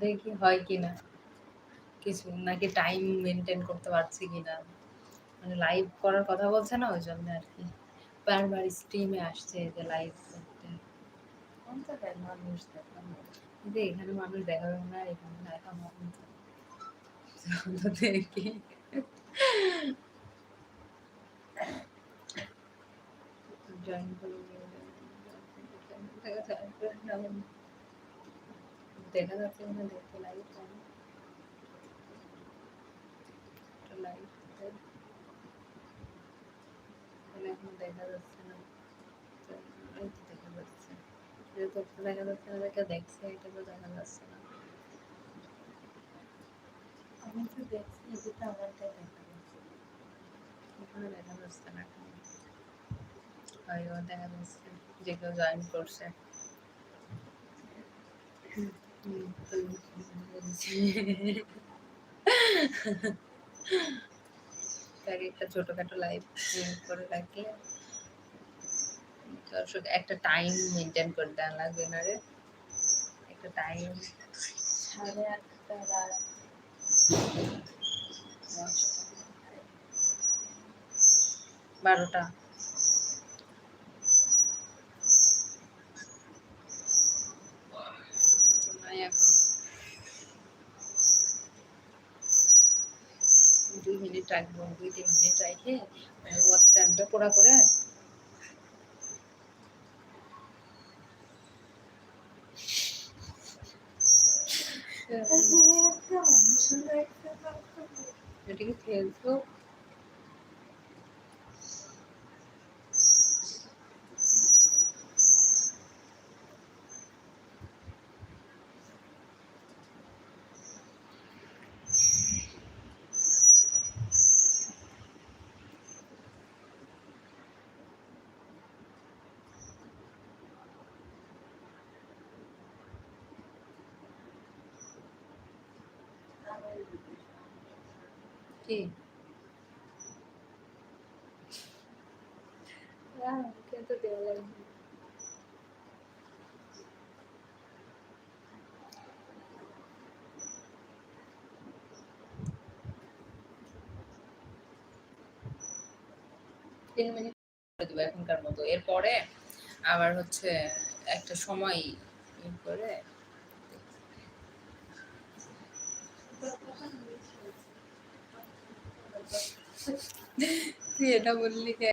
দেখি হয় কি না কিছু নাকি টাইম মেনটেন করতে পারছি কি না মানে লাইভ করার কথা বলছে না ওই জন্য আর কি। বারবার স্ট্রিমে আসছে যে লাইভ করতে। মানুষ এখানে মানুষ দেখাবে না এখানে দেখা মানুষ দেখি। জয়েন করে। দেখা যাচ্ছে দেখা যাচ্ছে না দেখতে লাইভ লাইভ এখন দেখা যাচ্ছে না দেখা যাচ্ছে দেখা যাচ্ছে না দেখা দেখছে দেখা যাচ্ছে না আমি তো দেখছি যেটা আমারটাই দেখা যাচ্ছে দেখা যাচ্ছে না এখন হয়ও দেখা যাচ্ছে যে জয়েন করছে একটা ছোটখাটো লাইভ করে রাখলে দর্শক, একটা টাইম মেনটেন করে দেওয়া লাগবে না রে। একটা টাইম সাড়ে আটটা রাত বারোটা নাই এখন দুই মিনিট রাখব দুই তিন মিনিট রেখে ওয়াচ টাইমটা পুরা করে। এটা কি কি? তিন মিনিট করে দেবো এখনকার মতো। এরপরে আবার হচ্ছে একটা সময় করে তুই এটা বললি কে?